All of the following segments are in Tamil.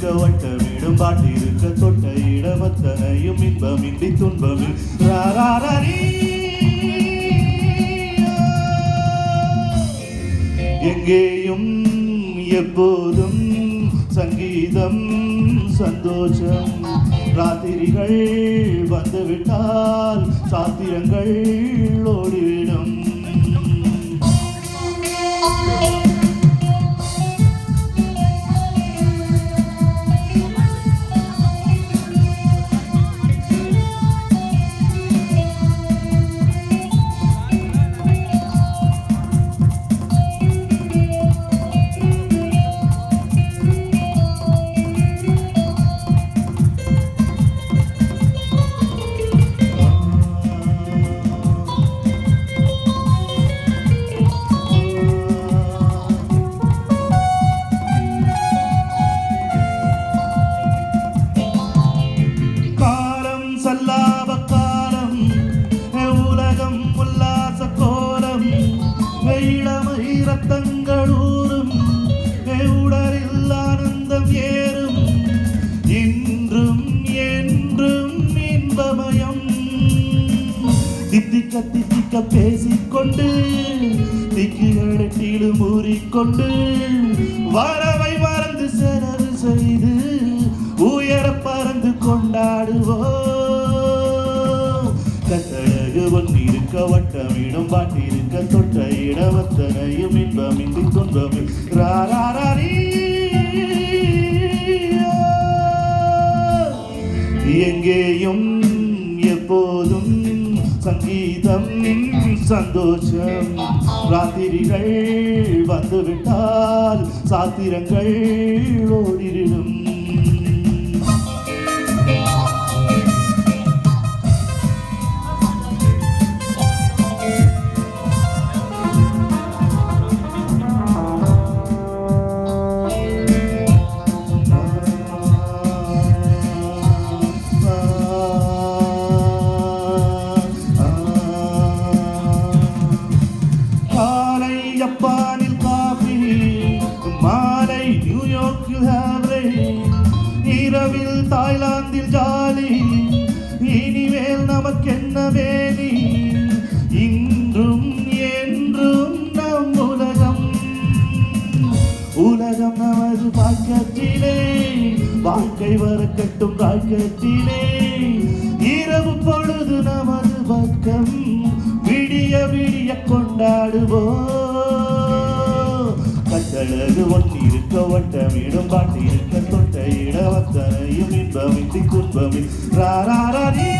இருக்க வட்டமிடும் பாட்டிருக்க தொட்ட இடமத்தனையும் இன்பமின்றி துன்பமில். ராராரீ. எங்கேயும் எப்போதும் சங்கீதம் சந்தோஷம். ராத்திரிகள் வந்துவிட்டால் சாத்திரங்கள் ஓடிவிடும். கத்தி திக்க பேசிக்கொண்டு திக்கு திக்குகளட்டிலும் ஊறிக்கொண்டு வரவை மறந்து செலவு செய்து உயர பறந்து கொண்டாடுவோம் கத்தழகு ஒன் இருக்க வட்டமிடும் பாட்டிருக்க தொட்ட இடவத்தனையும் இன்பமின்றி துன்பமில் ராராரி எங்கேயும் சந்தோஷம். ராத்திரிகள் வந்துவிட்டால் சாத்திரங்கள் ஓடிடும் தாய்லாந்தில் ஜாலி. இனிமேல் நமக்கென்ன வேலி? இன்றும் என்றும் நம் உலகம். உலகம் நமது பாக்கத்திலே வாழ்க்கை வரக்கட்டும் ராக்கத்திலே இரவு பொழுது நமது பக்கம். விடிய விடிய கொண்டாடுவோம். இடவத்தனையும் இன்பமின்றி துன்பமில் ராராரீ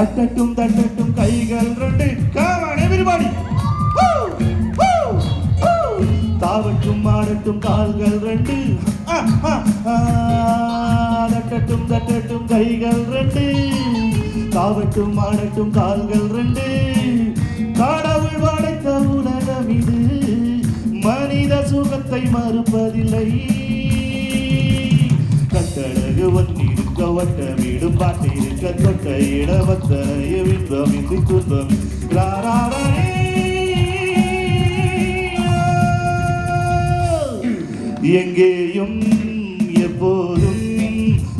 தட்டட்டும் தட்டட்டும் கைகள் ரெண்டு காவன் எவ்ரிபாடி தாவட்டும் ஆடட்டும் கால்கள் ரெண்டு தட்டட்டும் தட்டட்டும் கைகள் ரெண்டு தாவட்டும் ஆடட்டும் கால்கள் ரெண்டு கடவுள் படைத்த உலகம் இது. மனித சுகத்தை மறுப்பதில்லை. கட்டழகு ஒன்றி வட்டம் இடுபாட்டி இருக்க கொட்ட இடவத்தனைய விந்தம் இந்தி துன்பம் எங்கேயும் எப்போதும்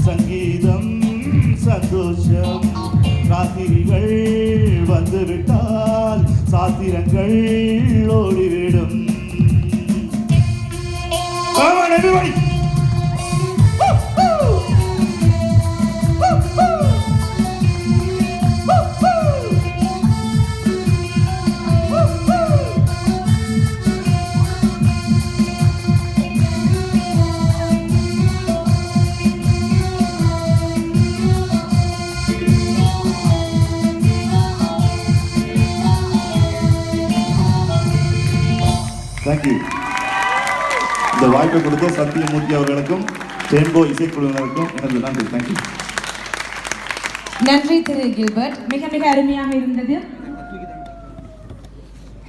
சங்கீதம் சந்தோஷம். ராத்திரிகள் வந்துவிட்டால் சாத்திரங்கள் ஓடிவிடும். Everybody! தேங்க்யூ இந்த வாய்ப்பை கொடுத்த சத்தியமூர்த்தி அவர்களுக்கும் டென்போ இசைக்குழுவினருக்கும் எனது நன்றி. தேங்க்யூ நன்றி திரு கில்பர்ட். மிக மிக அருமையாக இருந்தது.